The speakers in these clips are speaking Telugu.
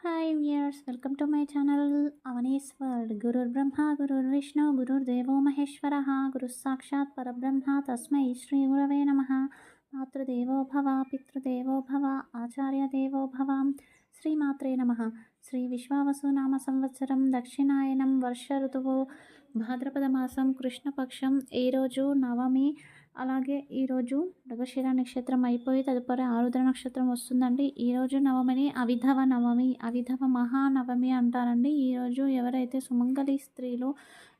Hi viewers welcome to my channel Avani's world గురుర్ బ్రహ్మ గురుర్ విష్ణు గురుర్ దేవో మహేశ్వర గురు సాక్షాత్ పరబ్రహ్మ తస్మై శ్రీ గురవే నమ మాతృదేవో భవ పితృదేవో భవ ఆచార్య దేవో భవ శ్రీమాత్రే నమ శ్రీ విశ్వావసు నామ సంవత్సరం దక్షిణాయనం వర్ష ఋతువు భాద్రపద మాసం కృష్ణపక్షం ఈరోజు నవమి అలాగే ఈరోజు మృగశిర నక్షత్రం అయిపోయి తదుపరి ఆరుద్ర నక్షత్రం వస్తుందండి. ఈరోజు నవమిని అవిధవ నవమి అవిధవ మహానవమి అంటారండి. ఈరోజు ఎవరైతే సుమంగళి స్త్రీలు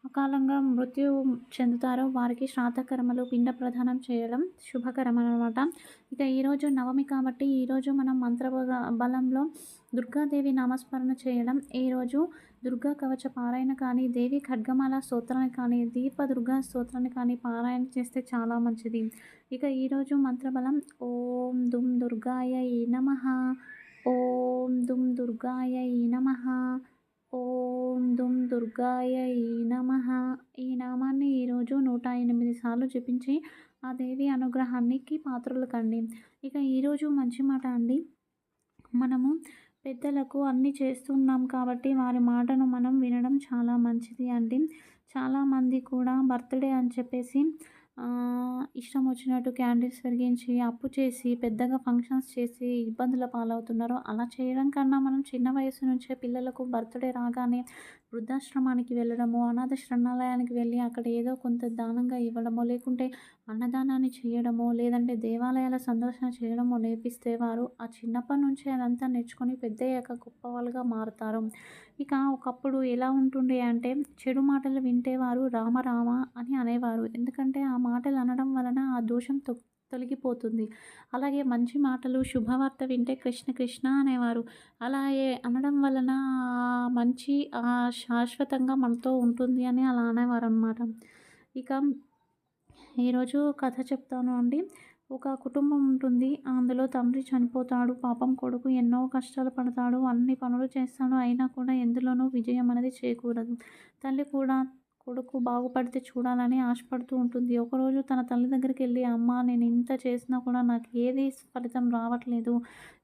అకాలంగా మృత్యు చెందుతారో వారికి శ్రాద్ధకర్మలు పిండ ప్రదానం చేయడం శుభకరం అనమాట ఇక ఈరోజు నవమి కాబట్టి ఈరోజు మనం మంత్ర బలంలో దుర్గాదేవి నామస్మరణ చేయడం. ఈరోజు దుర్గా కవచ పారాయణ కానీ దేవి ఖడ్గమాల స్తోత్రాన్ని కానీ దీప దుర్గా స్తోత్రాన్ని కానీ పారాయణ చేస్తే చాలా మంచిది. ఇక ఈరోజు మంత్రబలం ఓం దుమ్ దుర్గాయ నమ ఓం దుమ్ దుర్గాయ నమ ఓం దుర్గాయ నమ. ఈ నామాన్ని ఈరోజు నూట ఎనిమిది సార్లు జపించి ఆ దేవి అనుగ్రహానికి పాత్రలు కండి. ఇక ఈరోజు మంచి మాట అండి. మనము పెద్దలకు అన్నీ చేస్తున్నాం కాబట్టి వారి మాటను మనం వినడం చాలా మంచిది అండి. చాలామంది కూడా బర్త్డే అని చెప్పేసి ఇష్టం వచ్చినట్టు క్యాండిల్స్ వెలిగించి అప్పు చేసి పెద్దగా ఫంక్షన్స్ చేసి ఇబ్బందుల పాలవుతున్నారు. అలా చేయడం కన్నా మనం చిన్న వయసు నుంచే పిల్లలకు బర్త్డే రాగానే వృద్ధాశ్రమానికి వెళ్ళడము అనాథ శరణాలయానికి వెళ్ళి అక్కడ ఏదో కొంత దానంగా ఇవ్వడమో లేకుంటే అన్నదానాన్ని చేయడమో లేదంటే దేవాలయాల సందర్శన చేయడమో నేర్పిస్తే వారు ఆ చిన్నప్పటి నుంచే అదంతా నేర్చుకొని పెద్దయ్యాక గొప్ప వాళ్ళుగా మారుతారు. ఇక ఒకప్పుడు ఎలా ఉంటుండే అంటే చెడు మాటలు వింటే వారు రామ రామ అని అనేవారు. ఎందుకంటే ఆ మాటలు అనడం వలన ఆ దోషం తొలగిపోతుంది. అలాగే మంచి మాటలు శుభవార్త వింటే కృష్ణ కృష్ణ అనేవారు. అలాగే అనడం వలన మంచి శాశ్వతంగా మనతో ఉంటుంది అని అలా అనేవారు అనమాట ఇక ఈరోజు కథ చెప్తాను అండి. ఒక కుటుంబం ఉంటుంది. అందులో తండ్రి చనిపోతాడు పాపం కొడుకు ఎన్నో కష్టాలు పడతాడు అన్ని పనులు చేస్తాడు. అయినా కూడా ఎందులోనూ విజయం అనేది చేయకూడదు. తల్లి కూడా కొడుకు బాగుపడితే చూడాలని ఆశపడుతూ ఉంటుంది. ఒకరోజు తన తల్లి దగ్గరికి వెళ్ళి అమ్మ నేను ఇంత చేసినా కూడా నాకు ఏది ఫలితం రావట్లేదు.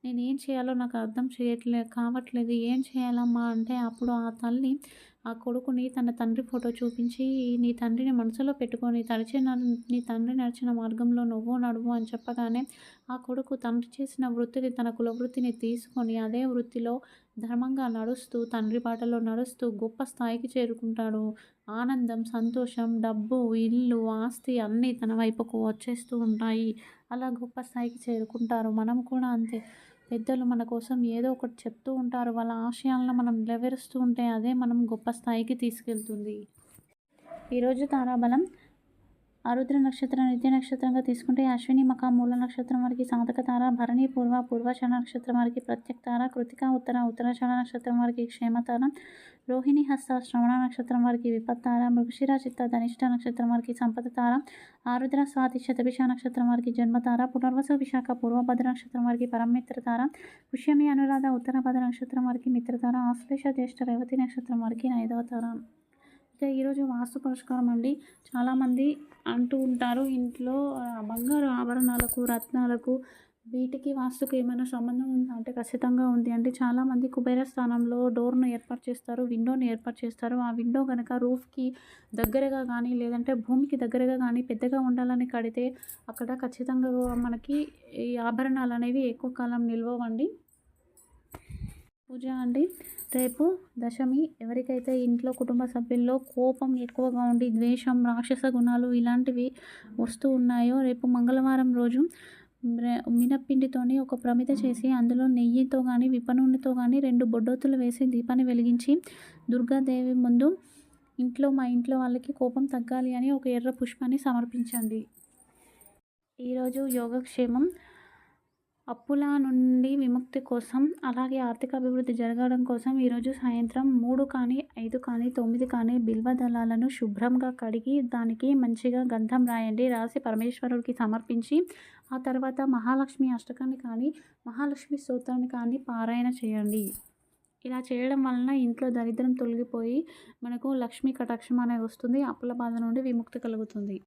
నేను ఏం చేయాలో నాకు అర్థం చేయట్లేదు కావట్లేదు. ఏం చేయాలమ్మా? అంటే అప్పుడు ఆ తల్లి ఆ కొడుకుని తన తండ్రి ఫోటో చూపించి నీ తండ్రిని మనసులో పెట్టుకొని తడిచిన నీ తండ్రి నడిచిన మార్గంలో నువ్వు నడువు అని చెప్పగానే ఆ కొడుకు తండ్రి చేసిన వృత్తిని తన కుల వృత్తిని తీసుకొని అదే వృత్తిలో ధర్మంగా నడుస్తూ తండ్రి బాటలో నడుస్తూ గొప్ప స్థాయికి చేరుకుంటాడు. ఆనందం సంతోషం డబ్బు ఇల్లు ఆస్తి అన్నీ తన వైపుకు వచ్చేస్తూ ఉంటాయి. అలా గొప్ప స్థాయికి చేరుకుంటారు. మనం కూడా అంతే. పెద్దలు మన కోసం ఏదో ఒకటి చెప్తూ ఉంటారు. వాళ్ళ ఆశయాలను మనం నెరవేరుస్తూ ఉంటే అదే మనం గొప్ప స్థాయికి తీసుకెళ్తుంది. ఈరోజు తారాబలం ఆరుద్ర నక్షత్రం నిత్య నక్షత్రంగా తీసుకుంటే అశ్విని మఖ మూల నక్షత్రం వారికి సాధక తార భరణి పూర్వ పూర్వచన నక్షత్రం వారికి ప్రత్యక్ తార కృతిక ఉత్తర ఉత్తరాచరణ నక్షత్రం వారికి క్షేమతార రోహిణి హస్త శ్రవణ నక్షత్రం వారికి విపత్తార మృగశిర చిత్త ధనిష్ట నక్షత్రం వారికి సంపద తార ఆరుద్ర స్వాతి శతభిష నక్షత్రం వారికి జన్మతార పునర్వసు విశాఖ పూర్వభద్ర నక్షత్రం వారికి పరమిత్ర తార పుష్యమి అనురాధ ఉత్తరభద్ర నక్షత్రం వారికి మిత్రతార ఆశ్లేష జ్యేష్ఠ రేవతి నక్షత్రం వారికి ఐదవ తార. ఇక ఈరోజు వాస్తు పరిష్కారం అండి. చాలామంది అంటూ ఉంటారు ఇంట్లో బంగారు ఆభరణాలకు రత్నాలకు వీటికి వాస్తుకు ఏమైనా సంబంధం ఉందా? అంటే ఖచ్చితంగా ఉంది అంటే చాలామంది కుబేర స్థానంలో డోర్ను ఏర్పాటు చేస్తారు విండోని ఏర్పాటు చేస్తారు. ఆ విండో కనుక రూఫ్కి దగ్గరగా కానీ లేదంటే భూమికి దగ్గరగా కానీ పెద్దగా ఉండాలని కడితే అక్కడ ఖచ్చితంగా మనకి ఈ ఆభరణాలు అనేవి ఎక్కువ కాలం నిల్వవండి. పూజ అండి. రేపు దశమి ఎవరికైతే ఇంట్లో కుటుంబ సభ్యుల్లో కోపం ఎక్కువగా ఉండి ద్వేషం రాక్షస గుణాలు ఇలాంటివి వస్తూ ఉన్నాయో రేపు మంగళవారం రోజు మినప్పిండితోని ఒక ప్రమిత చేసి అందులో నెయ్యితో కానీ విపనూనెతో కానీ రెండు బొడ్డోతులు వేసి దీపాన్ని వెలిగించి దుర్గాదేవి ముందు ఇంట్లో మా ఇంట్లో వాళ్ళకి కోపం తగ్గాలి అని ఒక ఎర్ర పుష్పాన్ని సమర్పించండి. ఈరోజు యోగక్షేమం అప్పుల నుండి విముక్తి కోసం అలాగే ఆర్థిక అభివృద్ధి జరగడం కోసం ఈరోజు సాయంత్రం మూడు కానీ ఐదు కానీ తొమ్మిది కానీ బిల్వ దళాలను శుభ్రంగా కడిగి దానికి మంచిగా గంధం రాయండి. రాసి పరమేశ్వరుడికి సమర్పించి ఆ తర్వాత మహాలక్ష్మి అష్టకాన్ని కానీ మహాలక్ష్మి స్తోత్రాన్ని కానీ పారాయణ చేయండి. ఇలా చేయడం వలన ఇంట్లో దరిద్రం తొలగిపోయి మనకు లక్ష్మీ కటాక్షం అనేది వస్తుంది అప్పుల బాధ నుండి విముక్తి కలుగుతుంది.